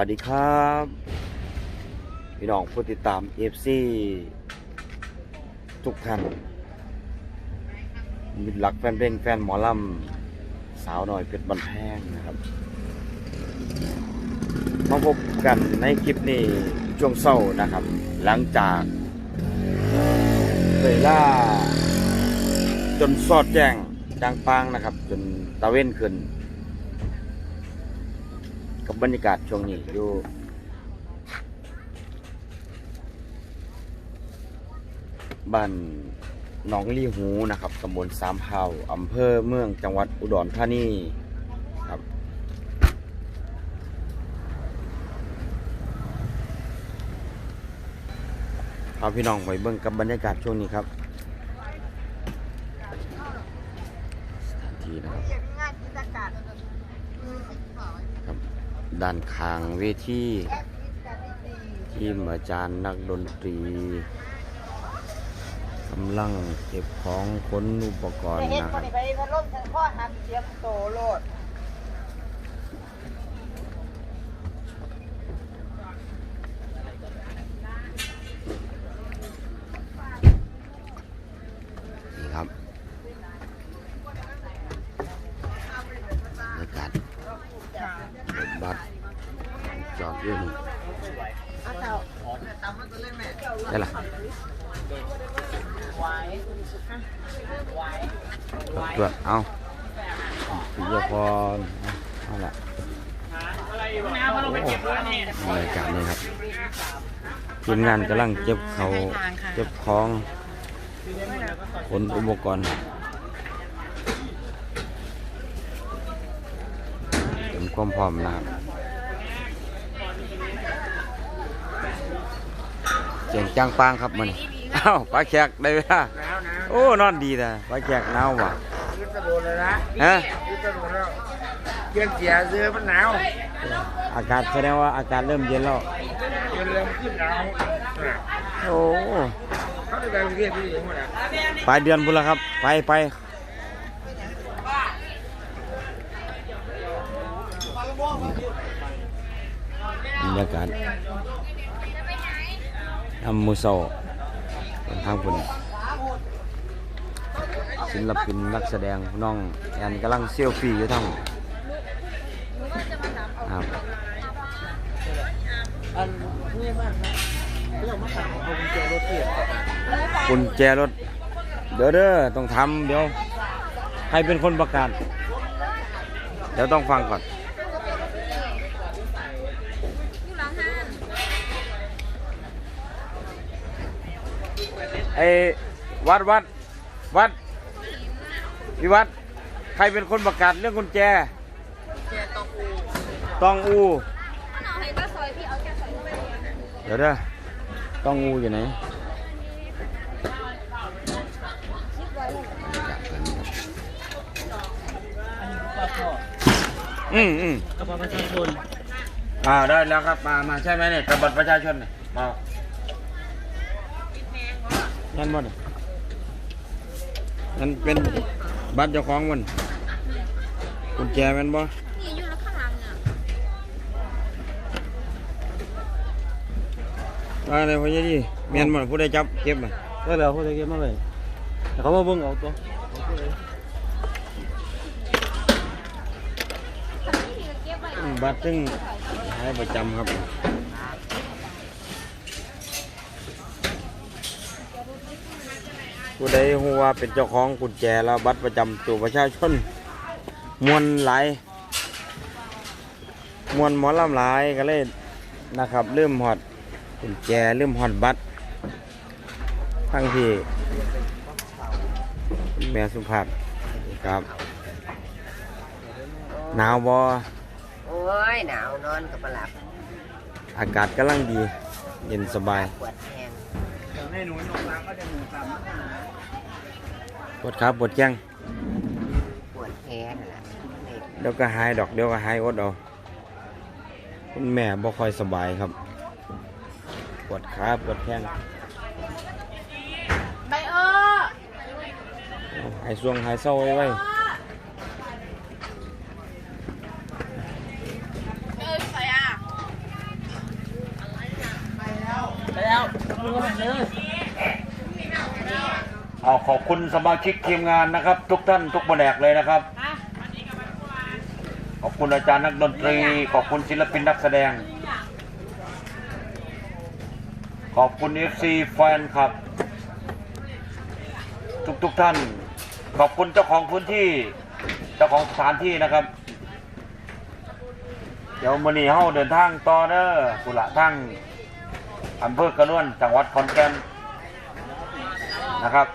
วัสดีครับ พี่น้องผู้ติดตามเอฟซีทุกท่านมิตรหลักแฟนเพลงแฟนหมอลำสาวหน่อยเพชรบันแพงนะครับมาพบกันในคลิปนี้ช่วงเศร้านะครับ หลังจากเวล่า จนสอดแจ้งดังปางนะครับ จนตะเว้นขึ้น กับบรรยากาศช่วงนี้อยู่บ้านหนองลีหูนะครับตำบลสามเฮาอำเภอเมืองจังหวัดอุดรธานีครับ เอาพี่น้องไปเบิ่งกับบรรยากาศช่วงนี้ครับสถานที่นะครับครับ ด้านข้างเวทีทีมอาจารย์นักดนตรีกำลังเก็บของขนอุปกรณ์นะครับ นี้ไปพัดลมทั้งข้อหักเสียมโตโลด นี่ครับบรรยากาศรถบัส จอดอยู่นี่อ้ได้ละตรวจเอาปิยพรเอาละบรรยากาศนี่ครับทีมงานกำลังเก็บเขาเก็บของขนอุปกรณ์เตรียมความพร้อมนะครับ เสียงจ้างปางครับมันอ้าวปลาแขกได้เวลาหนาวหนาวโอ้นอนดีนะปลาแขกหนาวว่ะยืดกระโดดเลยนะฮะยืดกระโดดแล้วเกียนเสียเสื้อมันหนาวอากาศแสดงว่าอากาศเริ่มเย็นแล้วเกียนเริ่มขึ้นหนาวโอ้เขาได้ไปเรียนที่ไหนหมดอะปลายเดือนบุญแล้วครับ ไปไปบรรยากาศ ทำมูโซเป็นทางคุณศิลปินนักแสดงน้องแอนกำลังเซลฟี่อยู่ทั้งครับอันนี้มากนะเรื่องมาถามเอากุญแจรถเสียกุญแจรถ เดี๋ยวเด้อต้องทำเดี๋ยว ใครเป็นคนประกาศ เดี๋ยวต้องฟังก่อน ไอ้วัดวัดวัดพี่วัด ใครเป็นคนประกาศเรื่องกุญแจตองอูเดี๋ยวเด้อตองอูอยู่ไหนอืมอืมกระเป๋าประชาชน อ่าได้แล้วครับมามาใช่ไหมเนี่ยกับบัตรประชาชนเนี่ยมา นั่นบ่เนี่ยนั่นเป็นบัตรเจ้าของมันกุญแจแมันบ่นี่อยู่แล้วข้างหลังอะว่าอะไรพ่อยี่ดีแม่นบ่ผู้ใดจับเก็บมาก็เดี๋ยวเขาจะเก็บมาเลยแต่เขามาเบิ่งเอาตัวนี่เก็บไว้อืมบัตรซึ่งหายประจำครับ ผู้ใดฮู้ว่าเป็นเจ้าของกุญแจแล้วบัตรประจำตัวประชาชน มวนหลาย มวนหมอลำหลายก็เลยนะครับเริ่มหอดกุญแจเริ่มหอดบัตรทั้งที่แม่สุภาพครับ หนาวบอโอ้ยหนาวนอนกับปลับอากาศกำลังดี เย็นสบาย ปวดแห้งให้หนูหนูตามก็จะหนูตามป วดขาปวดแข้งปวดแห้งนั่นแหละนี่เดี๋ยวก็หายดอกเดี๋ยวก็หายอดเอาคุณแม่บ่ค่อยสบายครับ ปวดขาปวดแข้งใบเออเอาหายช่วงหายเศร้าไว้ไว้ เออใส่อะ เอาขอบคุณสมาชิกทีมงานนะครับ ทุกท่านทุกแผนกเลยนะครับขอบคุณอาจารย์นักดนตรี ขอบคุณศิลปินนักแสดง ขอบคุณ FC แฟนคลับ ทุกทุกๆท่าน ขอบคุณเจ้าของพื้นที่เจ้าของสถานที่นะครับ เดี๋ยวมื้อนี้เฮาเดินทางต่อเด้อกุละทั้งอำเภอกระนวนจังหวัดขอนแก่นนะครับ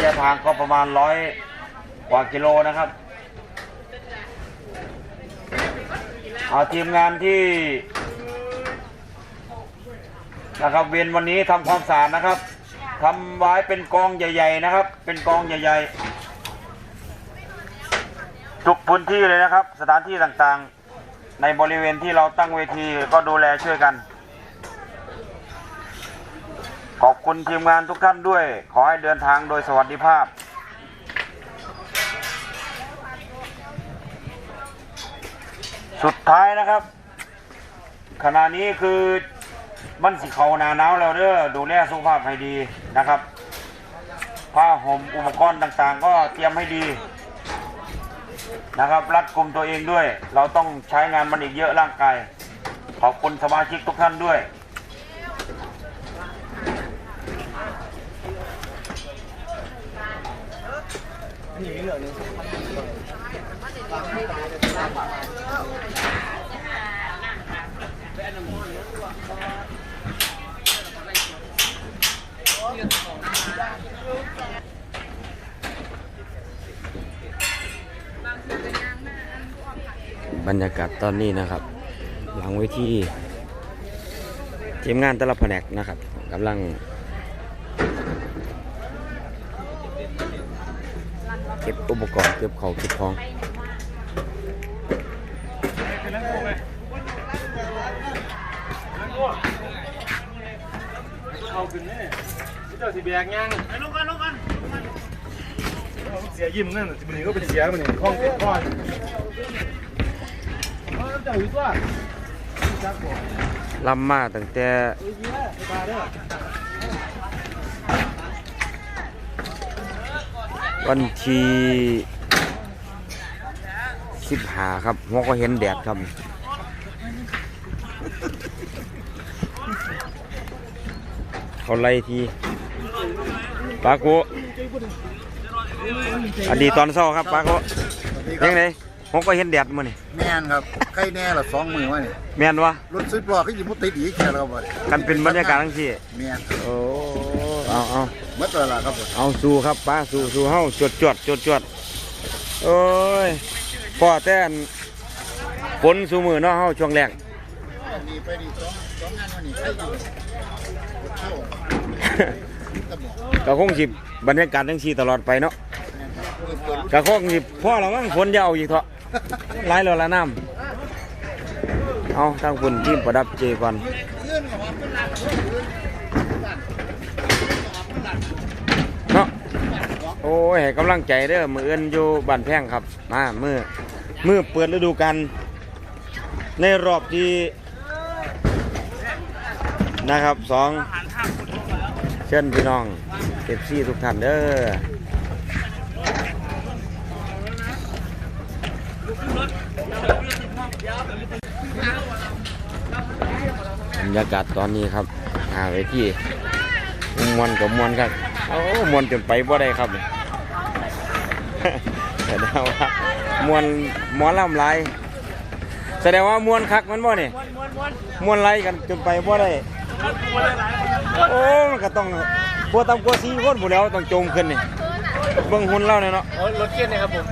ระยะทางก็ประมาณร้อยกว่ากิโลนะครับเอาทีมงานที่นะครับเวียนวันนี้ทำความสะอาดนะครับทำไว้เป็นกองใหญ่ ๆนะครับ เป็นกองใหญ่ ๆ ทุกพื้นที่เลยนะครับ สถานที่ต่างๆ ในบริเวณที่เราตั้งเวทีก็ดูแลช่วยกัน ขอบคุณทีมงานทุกท่านด้วย ขอให้เดินทางโดยสวัสดิภาพ สุดท้ายนะครับ ขณะนี้คือมันสิเขานาหนาวแล้วเด้อดูแลสุขภาพให้ดีนะครับ ผ้าห่มอุปกรณ์ต่างๆ ก็เตรียมให้ดีนะครับรัดกุมตัวเองด้วย เราต้องใช้งานมันอีกเยอะร่างกาย ขอบคุณสมาชิกทุกท่านด้วย บรรยากาศตอนนี้นะครับ หลังเวทีทีมงานแต่ละแผนกนะครับกำลัง เก็บอุปกรณ์เก็บของเก็บของเอาขึ้นนี่เจ้าสิแบกยังไปลงกันลงกันเสียยิ้มนั่นสิมันนี่ก็เป็นเสียมันนี่คล้องเต็มก้อนเอาเจ้าอยู่ตัวจักบ่ลำมาตั้งแต่ เอ้ยเสียไปตาเด้อ วันที่สิบหาครับหัวก็เห็นแดดครับเขาไล่ทีปาโกอดีตตอนเช้าครับปาโกยังไงหัวก็เห็นแดดมื้อนี่แม่นครับใครแน่ละสองมือวะนี่แม่นวะรถซิปล้อก็ยิมุติดอีกแค่แล้วบ่กันเป็นบรรยากาศทั้งสี่แม่นโอ้เอาเอาห มดแล้วล่ะครับผมเอาสู้ครับป้าสู้สู้เฮาจวดจวดจวดจวดโอ้ยพ่อแต่นฝนสู้มือเนาะเฮาช่วงแรกนี่ไปนี่สองสองงานวันนี้ใครอยู่รถเข้าตะหมอก็คงสิบรรยากาศทั้งสี่ตลอดไปเนาะแม่นครับเปิดเปิดรถก็คงสิพ่อเรามั่งฝนจะเอาอีกเถอะหลายแล้วละน้ำเอาทางฝุ่นทีมประดับเจก่อนเงื่อนกับว่าเป็นหลักเงื่อน เนาะ โอ้ยให้กำลังใจเด้อมือเอื้นอยู่บ้านแพงครับ มามือมือเปิดฤดูกาลในรอบที่นะครับสองเชิญพี่น้องเก็บซี่ทุกท่านเด้อบรรยากาศตอนนี้ครับหาไว้ที่มวนกับมวนครับ โอ้มวนจนไปบ่ได้ครับแสดงว่ามวนหมอลำไรแสดงว่ามวนคักมันบ่นี่มวนไรกันจนไปบ่ได้โอ้มันก็ต้องบัวตำกัวซีคนผู้แล้วต้องจมขึ้นนี่เบิ่งหุ่นเล่าเนี่ยเนาะเอารถเข็นนะครับผม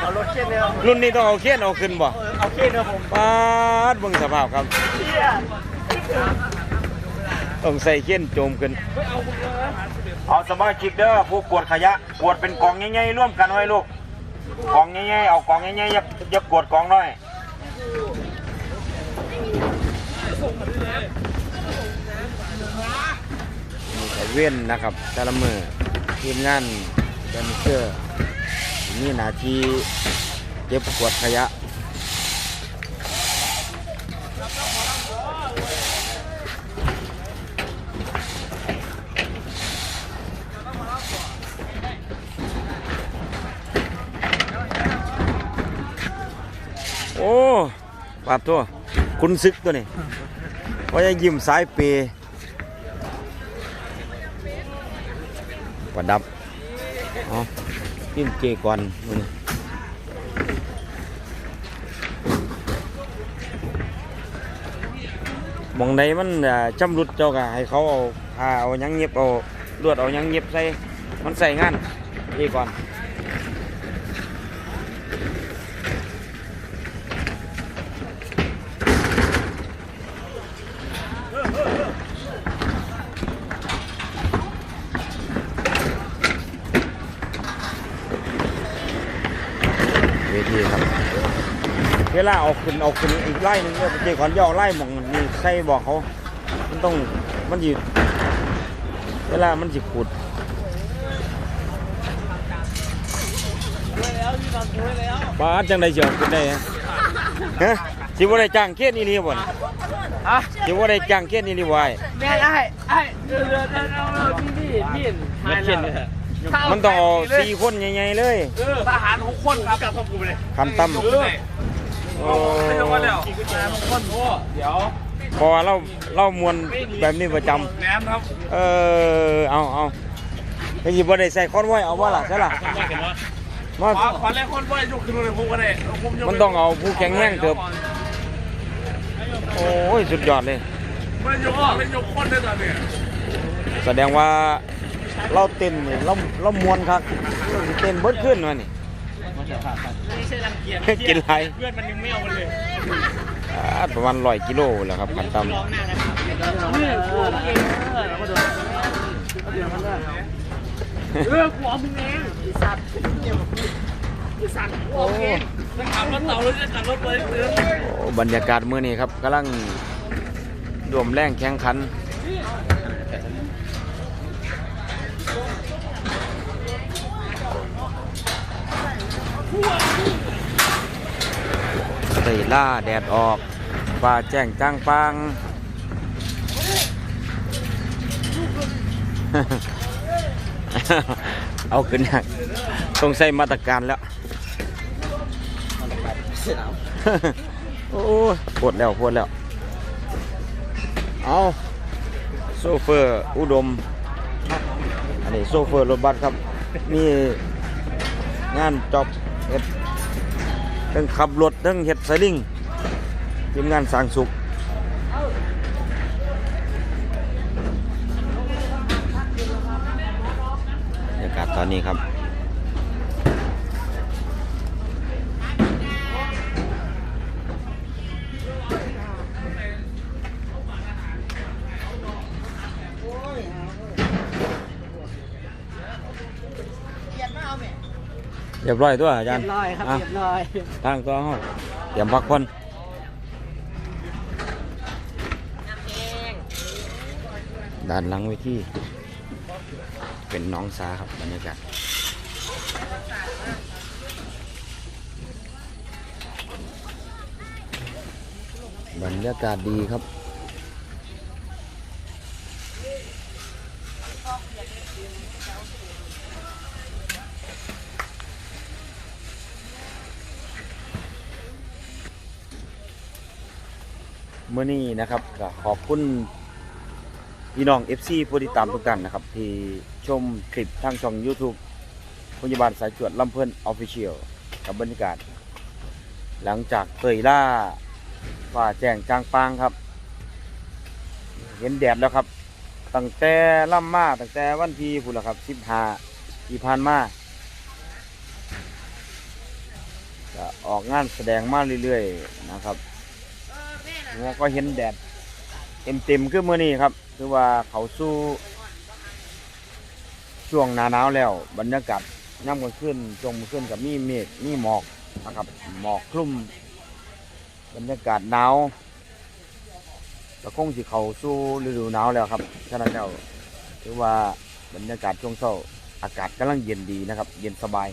เอารถเข็นนะครับรุ่นนี้ต้องเอาเขียนเอาขึ้นบ่เอาเข็นนะครับผมปาดเบิ่งสภาพครับต้องใส่เขียนโจมขึ้น เอาสมาชิกเด้อผู้กวดขยะกวดเป็นกองใหญ่ๆร่วมกันไว้ลูกกองใหญ่ๆเอากองใหญ่ๆอย่าอย่ากวดกองน้อยนี่ก็เว้นนะครับแต่ละมือทีมงานแดนเซอร์มีหน้าที่เก็บกวดขยะ โอ้ ปาดตัวคุณซึกตัวนี้ว่าจะยิ้มสายเปย์ประดับเอยิ้มเจก่อนมื้อนี้หมองใดมันอ่าชำรุดเจ้าก็ให้เขาเอาผ้าเอายังเงียบเอาลวดเอายังเงียบใส่มันใส่งานดีก่อน เวทีครับ เว ลาเอาขึ้นเอาขึ้นอีกไล่หนึงเนี่ยเจ๊ขอนย่อไล่หมองนี่ใส่บอกเขา มันต้องมันอยู่เวลามันสิขุดปลาจังไดเจียวขึ้นได้ฮะฮะสิบ่ได้จ้างเคียนนี่รีบ่นฮะสิบ่ได้จ้างเคียนนี่รีบ่ไอ้แม่ไอ้ไอ้เดี๋ยวเดี๋ยวเดี๋ยวเดี๋ยวพี่พี่พี่มันเขียนเลยมันต้องเอาสี่คนใหญ่ๆเลย เออทหารหกคนครับกับครอบครัวเลยคันต่เออำโอ้ ไม่ต้องว่าแล้วทหารหกคนโอ้เดี๋ยวพอเราเรามวนแบบนี้ประจำแหนมครับ เออเอาเอาไอ้ยี่บ่ได้ใส่คอนไว้เอาว่าล่ะใช่ล่ะมาขอขอแรกคนว่ายกขึ้นมาเลยผมก็ได้ผมยกมันต้องเอาผู้แข็งแรงเถอะโอ้ยสุดยอดเลยมันยกไม่ยกคนได้ตอนเนี้ยแสดงว่าเราเต้นนี่เราเรามวนครับเต้นเบิดขึ้นมานี่ ไม่ใช่รังเกียจกินไรเพื่อนมันยังไม่เอามันเลยอ่าประมาณร้อยกิโลแหล้วครับขันต่นี่กูเองเออแล้วก็โดนเออกูเอามึงเองไอ้สัตว์ไอ้สัตว์กูเอาเองจะขับรถเต่าหรือจะขับรถเลยเตือนำโอ้บรรยากาศมื้อนี้ครับกำลังรวมแรงแข่งขัน ไตล่าแดดออกฟ้าแจ้งจ้างปางเอาขึ้นยากต้องใส่มาตรการแล้วโอ้ปวดแล้วปวดแล้ว เอาโซเฟอร์อุดม อันนี้โซเฟอร์รถบัสครับ มีงานจอบ เฮ็ดทั้งขับรถทั้งเฮ็ดไซลิงทีมงานสร้างสุขบรรยากาศตอนนี้ครับ เรียบร้อยตัวอาจารย์เรียบร้อยครับะเรียบร้อยทางตัวห้องเตรียมพักผ่อนด้านหลังเวทีเป็นหน้องสาครับบรรยากาศบรรยากาศดีครับ เมื่อนี้นะครับก็ขอบคุณพี่น้อง FC ผู้ติดตามทุกท่านนะครับ ที่ชมคลิปทางช่อง YouTube พยาบาลสายจวดลำเพิ่นออฟฟิเชียลกับบรรยากาศ หลังจากเตยล่าฝ่าแจ้งจางปางครับ เห็นแดดแล้วครับ ตั้งแต่ล่ำมาตั้งแต่วันที่พุ่นละครับ15ที่ผ่านมาก็ออกงานแสดงมาเรื่อยๆนะครับ เราก็เห็นแดดเต็มเต็มขึ้นเมื่อนี้ครับ คือว่าเขาสู้ ช่วงหนาหนาวแล้ว บรรยากาศย่ำกลางคืนช่วงกลางคืนกับมีเมฆมีหมอกนะครับ หมอกคลุม บรรยากาศหนาวก็คงสิเขาสู้ฤดูหนาวแล้วครับฉะนั้นแล้วถือว่าบรรยากาศช่วงเช้าอากาศกำลังเย็นดีนะครับ เย็นสบาย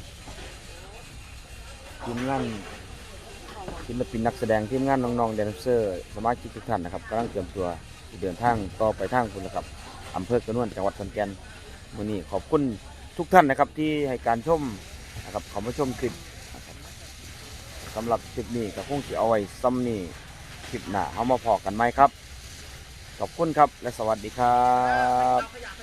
ทีมงาน ศิลปินนักแสดงทีมงานน้องๆแดนเซอร์สมาชิกทุกท่านนะครับกำลังเตรียมตัวเดินทางต่อไปทางคุณนะครับอำเภอกระนวนจังหวัดขอนแก่นวันนี้ขอบคุณทุกท่านนะครับที่ให้การชมนะครับขอมาชมคลิปสำหรับคลิปนี้ก็คงสิเอาไว้ซ้ำนี่คลิปหน้าเอามาพอกันไหมครับ ขอบคุณครับและสวัสดีครับ